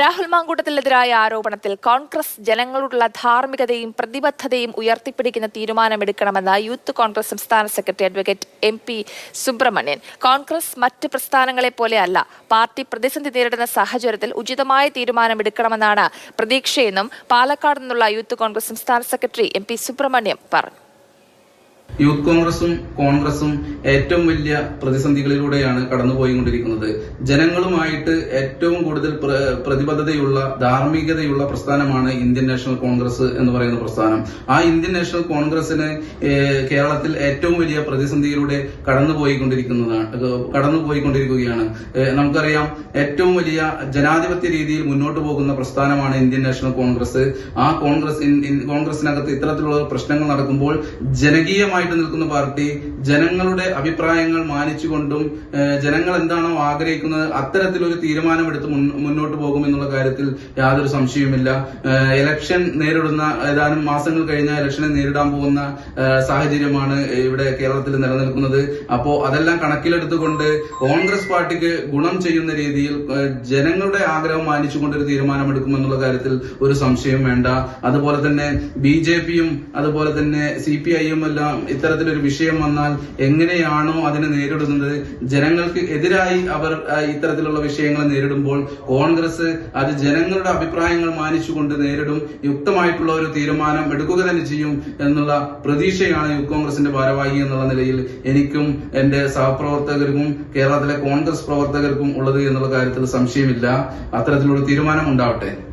രാഹുൽ മാങ്കൂട്ടത്തിനെതിരായ ആരോപണത്തിൽ കോൺഗ്രസ് ജനങ്ങളോടുള്ള ധാർമ്മികതയും പ്രതിബദ്ധതയും ഉയർത്തിപ്പിടിക്കുന്ന തീരുമാനമെടുക്കണമെന്ന് യൂത്ത് കോൺഗ്രസ് സംസ്ഥാന secretary advocate M P Subramanian. Congress മറ്റ് പ്രസ്ഥാനങ്ങളെ പോലെയല്ല പാർട്ടി പ്രതിസന്ധി നേരിടുന്ന സാഹചര്യത്തിൽ ഉചിതമായ തീരുമാനമെടുക്കണമെന്നാണ് പ്രതീക്ഷയെന്നും പാലക്കാട് നിന്നുള്ള യൂത്ത് കോൺഗ്രസ് സംസ്ഥാന സെക്രട്ടറി എം പി സുബ്രഹ്മണ്യം പറഞ്ഞു. യൂത്ത് കോൺഗ്രസും കോൺഗ്രസും ഏറ്റവും വലിയ പ്രതിസന്ധികളിലൂടെയാണ് കടന്നുപോയിക്കൊണ്ടിരിക്കുന്നത്. ജനങ്ങളുമായിട്ട് ഏറ്റവും കൂടുതൽ പ്രതിബദ്ധതയുള്ള ധാർമ്മികതയുള്ള പ്രസ്ഥാനമാണ് ഇന്ത്യൻ നാഷണൽ കോൺഗ്രസ് എന്ന് പറയുന്ന പ്രസ്ഥാനം. ആ ഇന്ത്യൻ നാഷണൽ കോൺഗ്രസിന് കേരളത്തിൽ ഏറ്റവും വലിയ പ്രതിസന്ധിയിലൂടെ കടന്നുപോയിക്കൊണ്ടിരിക്കുന്നതാണ് കടന്നുപോയിക്കൊണ്ടിരിക്കുകയാണ്. നമുക്കറിയാം ഏറ്റവും വലിയ ജനാധിപത്യ രീതിയിൽ മുന്നോട്ട് പോകുന്ന പ്രസ്ഥാനമാണ് ഇന്ത്യൻ നാഷണൽ കോൺഗ്രസ്. ആ കോൺഗ്രസ് കോൺഗ്രസിനകത്ത് ഇത്തരത്തിലുള്ള പ്രശ്നങ്ങൾ നടക്കുമ്പോൾ ജനകീയമായിട്ട് നിൽക്കുന്ന പാർട്ടി ജനങ്ങളുടെ അഭിപ്രായങ്ങൾ മാനിച്ചുകൊണ്ടും ജനങ്ങൾ എന്താണോ ആഗ്രഹിക്കുന്നത് അത്തരത്തിലൊരു തീരുമാനമെടുത്ത് മുന്നോട്ട് പോകും എന്നുള്ള കാര്യത്തിൽ യാതൊരു സംശയവുമില്ല. ഇലക്ഷൻ നേരിടുന്ന ഏതാനും മാസങ്ങൾ കഴിഞ്ഞാൽ ഇലക്ഷനെ നേരിടാൻ പോകുന്ന സാഹചര്യമാണ് ഇവിടെ കേരളത്തിൽ നിലനിൽക്കുന്നത്. അപ്പോ അതെല്ലാം കണക്കിലെടുത്തുകൊണ്ട് കോൺഗ്രസ് പാർട്ടിക്ക് ഗുണം ചെയ്യുന്ന രീതിയിൽ ജനങ്ങളുടെ ആഗ്രഹം മാനിച്ചുകൊണ്ട് ഒരു തീരുമാനമെടുക്കുമെന്നുള്ള കാര്യത്തിൽ ഒരു സംശയം വേണ്ട. അതുപോലെ തന്നെ ബി ജെ പിയും അതുപോലെ തന്നെ സി പി ഐ എം എല്ലാം ഇത്തരത്തിലൊരു വിഷയം വന്നാൽ എങ്ങനെയാണോ അതിനെ നേരിടുന്നത്? ജനങ്ങൾക്ക് എതിരായി അവർ ഇത്തരത്തിലുള്ള വിഷയങ്ങൾ നേരിടുമ്പോൾ കോൺഗ്രസ് അത് ജനങ്ങളുടെ അഭിപ്രായങ്ങൾ മാനിച്ചുകൊണ്ട് നേരിടും. യുക്തമായിട്ടുള്ള ഒരു തീരുമാനം എടുക്കുക തന്നെ ചെയ്യും എന്നുള്ള പ്രതീക്ഷയാണ് യൂത്ത് കോൺഗ്രസിന്റെ ഭാരവാഹി എന്നുള്ള നിലയിൽ എനിക്കും എന്റെ സഹപ്രവർത്തകർക്കും കേരളത്തിലെ കോൺഗ്രസ് പ്രവർത്തകർക്കും ഉള്ളത് എന്നുള്ള കാര്യത്തിൽ സംശയമില്ല. അത്തരത്തിലുള്ള തീരുമാനം ഉണ്ടാവട്ടെ.